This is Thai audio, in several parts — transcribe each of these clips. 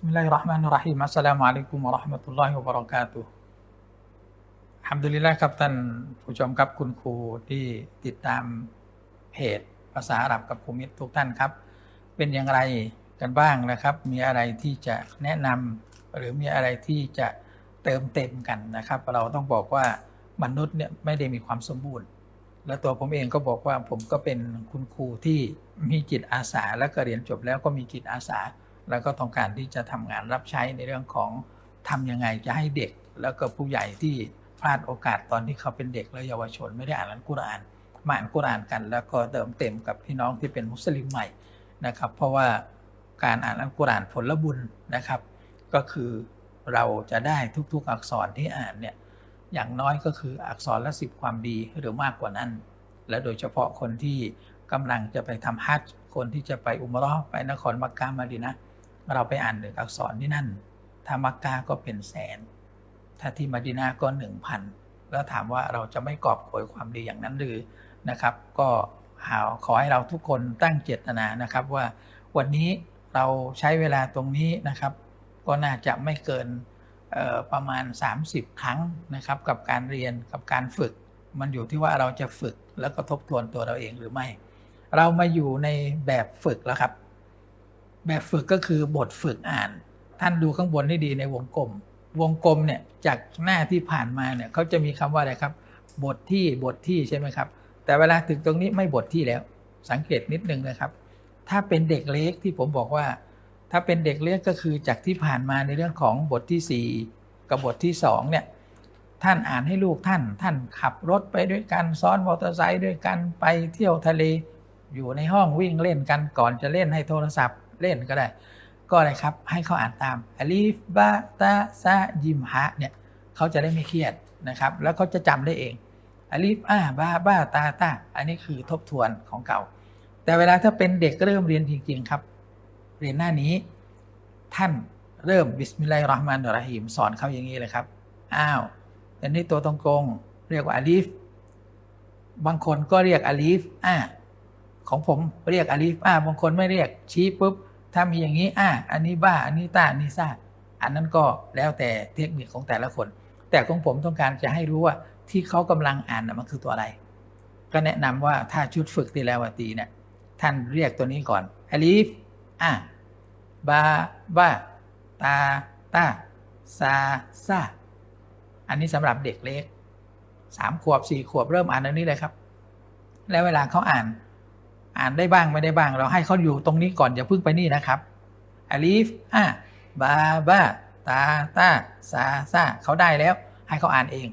بسم الله الرحمن الرحيم السلام عليكم ورحمة الله وبركاته ฮัมดุลิลละครับท่านผู้ชมครับคุณครูที่ติดตามเพจภาษาอาหรับกับครูมิตรทุกท่านครับ เป็นอย่างไรกันบ้างนะครับ มีอะไรที่จะแนะนำหรือมีอะไรที่จะเติมเต็มกันนะครับ เราต้องบอกว่ามนุษย์เนี่ยไม่ได้มีความสมบูรณ์ และตัวผมเองก็บอกว่าผมก็เป็นคุณครูที่มีจิตอาสา และก็เรียนจบแล้วก็มีจิตอาสา แล้วก็ต้องการที่จะทำงานรับใช้ในเรื่องของทำยังไงจะให้เด็ก แล้วก็ผู้ใหญ่ที่พลาดโอกาสตอนที่เขาเป็นเด็กและเยาวชน ไม่ได้อ่านอัลกุรอานมาอ่านกุรอานกัน แล้วก็เติมเต็มกับพี่น้องที่เป็นมุสลิมใหม่นะครับ เพราะว่าการอ่านอัลกุรอานผลบุญนะครับ ก็คือเราจะได้ทุกๆอักษรที่อ่านเนี่ยอย่างน้อยก็คืออักษรละสิบความดีหรือมากกว่านั้น และโดยเฉพาะคนที่กำลังจะไปทำฮัจญ์คนที่จะไปอุมราะห์ไปนครมักกะมาดีนะ เราไปอ่านหนึ่งอักษรที่นั่นถ้ามักกะก็เป็นแสน ถ้าที่มาดีนาก็หนึ่งพันแล้วถามว่าเราจะไม่กอบโกยความดีอย่างนั้นหรือนะครับ ก็หาขอให้เราทุกคนตั้งเจตนานะครับว่าวันนี้เราใช้เวลาตรงนี้นะครับ ก็น่าจะไม่เกินประมาณ 30 ครั้งนะครับ กับการเรียนกับการฝึก มันอยู่ที่ว่าเราจะฝึกแล้วก็ทบทวนตัวเราเองหรือไม่ เรามาอยู่ในแบบฝึกแล้วครับ แบบฝึกก็คือบทฝึกอ่าน ท่านดูข้างบนให้ดีในวงกลม วงกลมเนี่ยจากหน้าที่ผ่านมาเนี่ยเขาจะมีคำว่าอะไรครับ บทที่บทที่ใช่ไหมครับ แต่เวลาถึงตรงนี้ไม่บทที่แล้ว สังเกตนิดนึงนะครับ ถ้าเป็นเด็กเล็กที่ผมบอกว่า ถ้าเป็นเด็กเล็กก็คือจากที่ผ่านมาในเรื่องของบทที่ 4 กับบทที่2เนี่ยท่านอ่านให้ลูกท่าน ท่านขับรถไปด้วยกันซ้อนมอเตอร์ไซค์ด้วยกันไปเที่ยวทะเล อยู่ในห้องวิ่งเล่นกันก่อนจะเล่นให้โทรศัพท์ เล่นก็ได้ ก็อะไรครับ ให้เขาอ่านตามอลีฟบาตาซายิมฮะเนี่ยเขาจะได้ไม่เครียดนะครับ แล้วเขาจะจำได้เองอลีฟอาบาบาตาตาอันนี้คือทบทวนของเก่า แต่เวลาถ้าเป็นเด็กเริ่มเรียนจริง ๆ ครับ เรียนหน้านี้ ท่านเริ่มบิสมิลลาฮิรราะห์มานิรราฮีมสอนเขาอย่างนี้เลยครับอ้าวอันนี้ตัวตรงกงเรียกว่าอาลีฟ บางคนก็เรียกอาลีฟอ่าของผมเรียกอาลีฟอ่าบางคนไม่เรียกชี้ปุ๊บ ถ้ามีอย่างนี้อ่าอันนี้บ้า อันนี้ต้าอันนี้ซ่าอันนั้นก็แล้วแต่เทคนิคของแต่ละคน แต่ของผมต้องการจะให้รู้ว่าที่เขากำลังอ่านนะมันคือตัวอะไร ก็แนะนำว่าถ้าชุดฝึกที่แล้ววาตีเนี่ยท่านเรียกตัวนี้ก่อนอาลีฟอ่าบาบ้าตาตาซาซาอันนี้สำหรับเด็กเล็กสามขวบสี่ขวบเริ่มอ่านอันนี้เลยครับ แล้วเวลาเขาอ่าน อ่านได้บ้างไม่ได้บ้าง เราให้เขาอยู่ตรงนี้ก่อนอย่าเพิ่งไปนี่นะครับอาลีฟอะบาบ้าตาตาซาซาเขาได้แล้ว ให้เขาอ่านเอง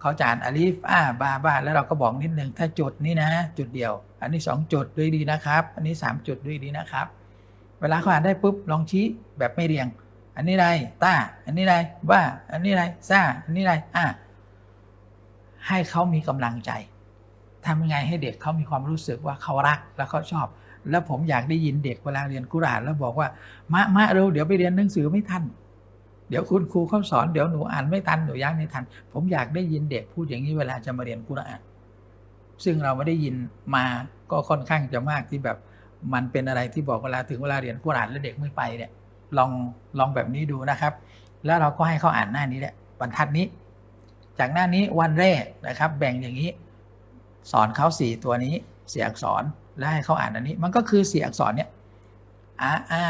เขาจะอ่านอาลีฟอะบาบ้าแล้วเราก็บอกนิดนึงถ้าจุดนี้นะ จุดเดียว อันนี้สองจุดด้วยดีนะครับ อันนี้สามจุดด้วยดีนะครับ เวลาเขาอ่านได้ปุ๊บลองชี้แบบไม่เรียง อันนี้ไรตาอันนี้ไรบ้าอันนี้ไรซาอันนี้ไรอะให้เขามีกำลังใจ ทำยังไงให้เด็กเขามีความรู้สึกว่าเขารักแล้วเขาชอบ แล้วผมอยากได้ยินเด็กเวลาเรียนกุรานแล้วบอกว่ามะมะเร็วเดี๋ยวไปเรียนหนังสือไม่ทันเดี๋ยวคุณครูเขาสอนเดี๋ยวหนูอ่านไม่ทันหนูยังไม่ทัน ผมอยากได้ยินเด็กพูดอย่างนี้เวลาจะมาเรียนกุรอาน ซึ่งเราไม่ได้ยินมาก็ค่อนข้างจะมากที่แบบ มันเป็นอะไรที่บอกเวลาถึงเวลาเรียนกุรอานแล้วเด็กไม่ไปเนี่ยลองลองแบบนี้ดูนะครับ แล้วเราก็ให้เขาอ่านหน้านี้แหละบรรทัดนี้ จากหน้านี้วันแรกนะครับ แบ่งอย่างนี้ สอนเขาสี่ตัวนี้เสียอักษรแล้วให้เขาอ่านอันนี้ มันก็คือเสี่อักษรเนี่ยอาอา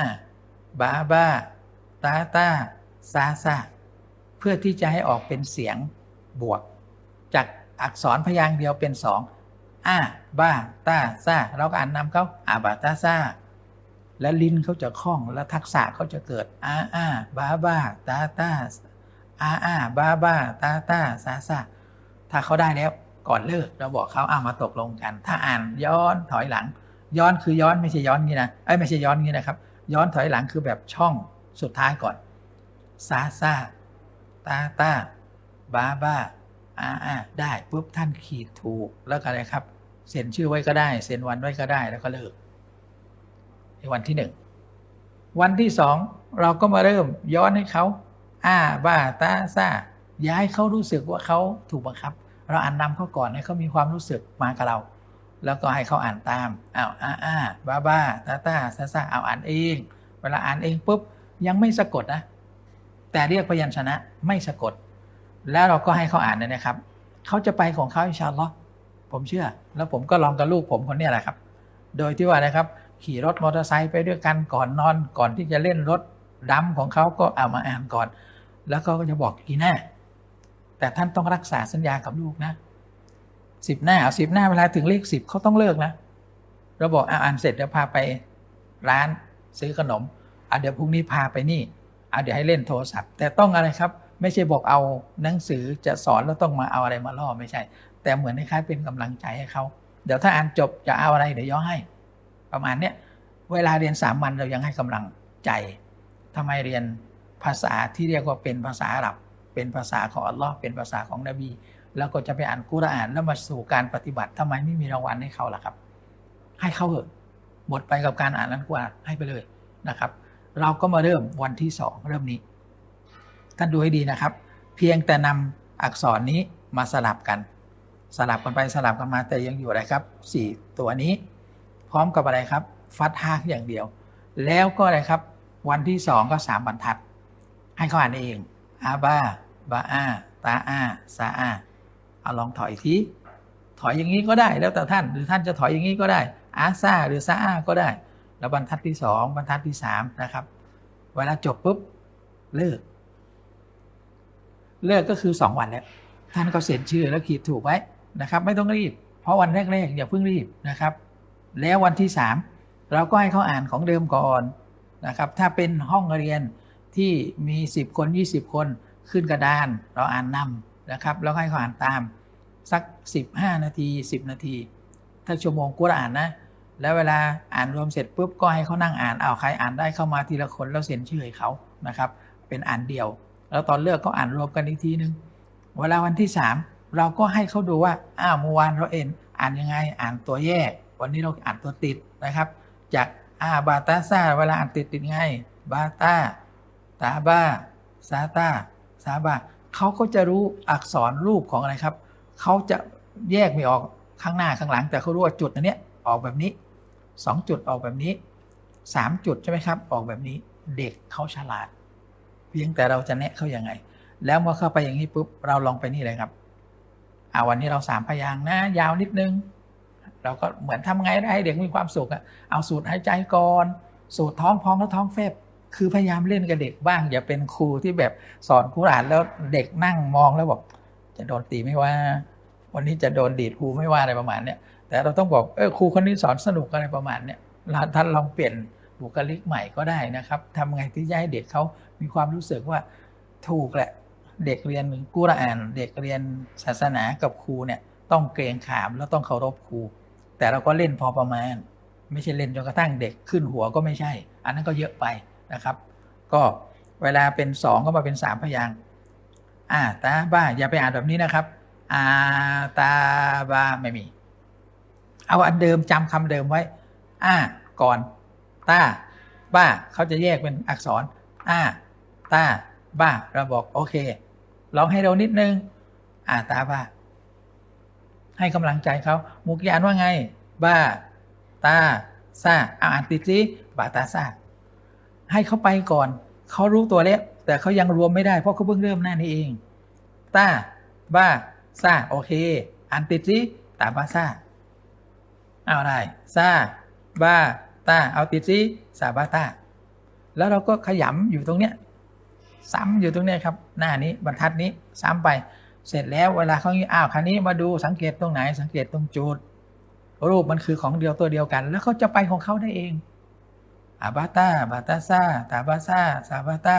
บาบาตาตาซาซาเพื่อที่จะให้ออกเป็นเสียงบวก จากอักษรพยางค์เดียวเป็นสองอาบาตาซาเราก็อ่านนำเขาอาบาตาซาและลิ้นเขาจะคล่องและทักษะเขาจะเกิดอาอาบาบาตาตาอาอาบาบาตาตาซาซาถ้าเขาได้แล้ว ก่อนเลิกเราบอกเขาเอามาตกลงกัน ถ้าอ่านย้อนถอยหลัง ย้อนคือย้อนไม่ใช่ย้อนงี้นะไอ้ไม่ใช่ย้อนงี้นะครับ ย้อนถอยหลังคือแบบช่องสุดท้ายก่อนซาซาตาตาบาบาอาอาได้ปุ๊บท่านขีดถูกแล้วก็อะไรครับ เซ็นชื่อไว้ก็ได้ เซ็นวันไว้ก็ได้แล้วก็เลิกในวันที่หนึ่งวันที่สองเราก็มาเริ่มย้อนให้เขาอาบ้าตาซาอย่าให้เขารู้สึกว่าเขาถูกบังคับ เราอ่านนำเขาก่อนให้เขามีความรู้สึกมากับเรา แล้วก็ให้เขาอ่านตามอ้าวอ้าอ้าบ้าบ้าตาตาซาซาเอาอ่านเอง เวลาอ่านเองปุ๊บยังไม่สะกดนะ แต่เรียกพยัญชนะไม่สะกด แล้วเราก็ให้เขาอ่านเนยนะครับเขาจะไปของเขาอินชาอัลลอฮ์ผมเชื่อ แล้วผมก็ลองกับลูกผมคนนี้แหละครับ โดยที่ว่านะครับ ขี่รถมอเตอร์ไซค์ไปด้วยกันก่อนนอนก่อนที่จะเล่นรถดำของเขาก็เอามาอ่านก่อน แล้วก็จะบอกกี่หน้า แต่ท่านต้องรักษาสัญญากับลูกนะสิบหน้าเอาสิบหน้าเวลาถึงเลขสิบเขาต้องเลิกนะเราบอกอะอ่านเสร็จเดี๋ยวพาไปร้านซื้อขนมอะเดี๋ยวพรุ่งนี้พาไปนี่อะเดี๋ยวให้เล่นโทรศัพท์ แต่ต้องอะไรครับ ไม่ใช่บอกเอาหนังสือจะสอนแล้วต้องมาเอาอะไรมาล่อไม่ใช่ แต่เหมือนคล้ายๆเป็นกำลังใจให้เขาเดี๋ยวถ้าอ่านจบจะเอาอะไรเดี๋ยวย่อให้ ประมาณเนี้ยเวลาเรียนสามัญเรายังให้กำลังใจทำไมเรียนภาษาที่เรียกว่าเป็นภาษาอาหรับ เป็นภาษาของอัลลอฮ์เป็นภาษาของนบี แล้วก็จะไปอ่านกุรอานแล้วมาสู่การปฏิบัติทำไมไม่มีรางวัลให้เขาล่ะครับ ให้เขาเถอะหมดไปกับการอ่านอันกุรอานให้ไปเลยนะครับ เราก็มาเริ่มวันที่สองเริ่มนี้ท่านดูให้ดีนะครับ เพียงแต่นำอักษรนี้มาสลับกัน สลับกันไปสลับกันมาแต่ยังอยู่อะไรครับสี่ตัวนี้ พร้อมกับอะไรครับ ฟัดฮากอย่างเดียว แล้วก็อะไรครับ วันที่สองก็สามบรรทัด ให้เขาอ่านเองอาบ้า บาอาตาอาซาอาเอาลองถอยทีถอยอย่างนี้ก็ได้แล้วแต่ท่าน หรือท่านจะถอยอย่างนี้ก็ได้อาซาหรือซาอาก็ได้ แล้วบรรทัดที่สองบรรทัดที่สามนะครับ เวลาจบปุ๊บเลิก เลิกก็คือสองวันแล้วท่านก็เซ็นชื่อแล้วขีดถูกไว้นะครับ ไม่ต้องรีบ เพราะวันแรกๆอย่าเพิ่งรีบนะครับ แล้ววันที่สามเราก็ให้เขาอ่านของเดิมก่อนนะครับ ถ้าเป็นห้องเรียนที่มี 10 คน 20 คน ขึ้นกระดาน เราอ่านนำนะครับ แล้วให้เขาอ่านตาม สัก 15 นาที 10 นาที ถ้าชั่วโมงกุรอานนะ แล้วเวลาอ่านรวมเสร็จปุ๊บก็ให้เขานั่งอ่านเอาใครอ่านได้เข้ามาทีละคนแล้วเซ็นชื่อให้เขานะครับ เป็นอ่านเดียว แล้วตอนเลิกก็อ่านรวมกันอีกทีนึงเวลาวันที่ 3 เราก็ให้เขาดูว่าอ้าวเมื่อวานเราเอ็นอ่านยังไงอ่านตัวแยกวันนี้เราอ่านตัวติดนะครับ จากอาบาตาซาเวลาอ่านติดติดไงบาตาตาบาซาตา ซาบาเขาก็จะรู้อักษรรูปของอะไรครับเขาจะแยกไม่ออกข้างหน้าข้างหลัง แต่เขารู้ว่าจุดอันเนี้ยออกแบบนี้สองจุดออกแบบนี้สามจุดใช่ไหมครับออกแบบนี้เด็กเขาฉลาด เพียงแต่เราจะแนะเขาอยัางไง แล้วเมื่อเข้าไปอย่างนี้ปุ๊บเราลองไปนี่เลยครับอ่าวันนี้เราสามพยางนะ ยาวนิดนึง เราก็เหมือนทำไงได้ให้เด็กมีความสุขอะเอาสูตรหายใจก่อน สูตรท้องพองแล้วท้องแฟบ คือพยายามเล่นกับเด็กบ้าง อย่าเป็นครูที่แบบสอนคุรานแล้วเด็กนั่งมองแล้วบอกจะโดนตีไม่ว่า วันนี้จะโดนดีดครูไม่ว่าอะไรประมาณเนี้ยแต่เราต้องบอกเออครูคนนี้สอนสนุกอะไรประมาณเนี้ยท่านลองเปลี่ยนบุคลิกใหม่ก็ได้นะครับทำไงที่จะให้เด็กเขามีความรู้สึกว่าถูกแหละเด็กเรียนกุรอาน เด็กเรียนศาสนากับครูเนี่ยต้องเกรงขามแล้วต้องเคารพครู แต่เราก็เล่นพอประมาณ ไม่ใช่เล่นจนกระทั่งเด็กขึ้นหัวก็ไม่ใช่ อันนั้นก็เยอะไป นะครับ ก็เวลาเป็นสองก็มาเป็นสามพยางอ่าตาบ้าอย่าไปอ่านแบบนี้นะครับอาตาบ้าไม่มี เอาอันเดิมจำคำเดิมไว้อ่าก่อนตาบ้าเขาจะแยกเป็นอักษรอ่าตาบ้าเราบอกโอเคลองให้เรานิดนึงอ่าตาบ้า ให้กำลังใจเขามุกยานว่าไง บ้า ตาซาเอาอ่านติดสิบาตาซา ให้เขาไปก่อน เขารู้ตัวแล้ว แต่เขายังรวมไม่ได้เพราะเขาเพิ่งเริ่มหน้านี้เองตาบ้าซาโอเคอ่านติดสิตาบ้าซาเอาได้ซาบ้าตาเอาติดสิซาบ้าตาแล้วเราก็ขยำอยู่ตรงเนี้ยซ้ำอยู่ตรงเนี้ยครับ หน้านี้บรรทัดนี้ซ้ำไป เสร็จแล้วเวลาเขาอ้าวคราวนี้มาดูสังเกตตรงไหน สังเกตตรงจุดรูปมันคือของเดียวตัวเดียวกัน แล้วเขาจะไปของเขาได้เอง อาบาตาบาตาซาตาบาซาซาบาตา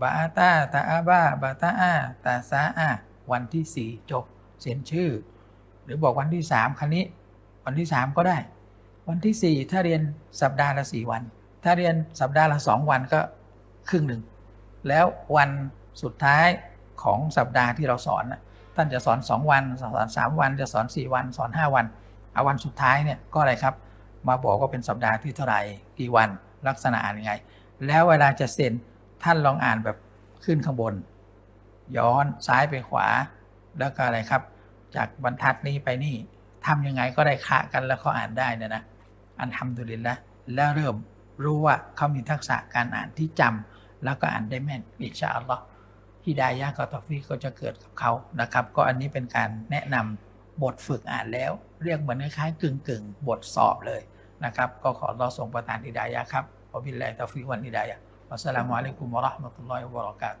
บาอาตาตาอาบาบาตาอาตาซาอาวันที่สี่จบเซ็นชื่อ หรือบอกวันที่สามคันนี้ วันที่สามก็ได้ วันที่สี่ถ้าเรียนสัปดาห์ละสี่วัน ถ้าเรียนสัปดาห์ละสองวันก็ครึ่งหนึ่ง แล้ววันสุดท้ายของสัปดาห์ที่เราสอนนะท่านจะสอนสองวัน สอนสามวันจะสอนสี่วัน สอนห้าวัน เอาวันสุดท้ายเนี่ยก็อะไรครับ มาบอกว่าเป็นสัปดาห์ที่เท่าไหร่กี่วันลักษณะอ่านยังไง แล้วเวลาจะเซ็นท่านลองอ่านแบบขึ้นข้างบน ย้อนซ้ายไปขวา แล้วก็อะไรครับ จากบรรทัดนี้ไปนี่ทำยังไงก็ได้คะกันแล้วเขาอ่านได้นยนะอันทำดุลินละแล้วเริ่มรู้ว่าเขามีทักษะการอ่านที่จแล้วก็อ่านได้แม่นอิชาอัลลอฮ์ฮิดายะกับตอฟีกก็จะเกิดกับเขานะครับ ก็อันนี้เป็นการแนะนำบทฝึกอ่านแล้ว เรียกเหมือนคล้ายๆกึ่งๆ บทสอบเลย นะครับก็ขอรอส่งประทานอิดายะครับวะบิลลาฮิตาฟิวันอิดายะอัสสลามุอะลัยกุมวะเราะห์มะตุลลอฮิวะบะเราะกาตุฮ์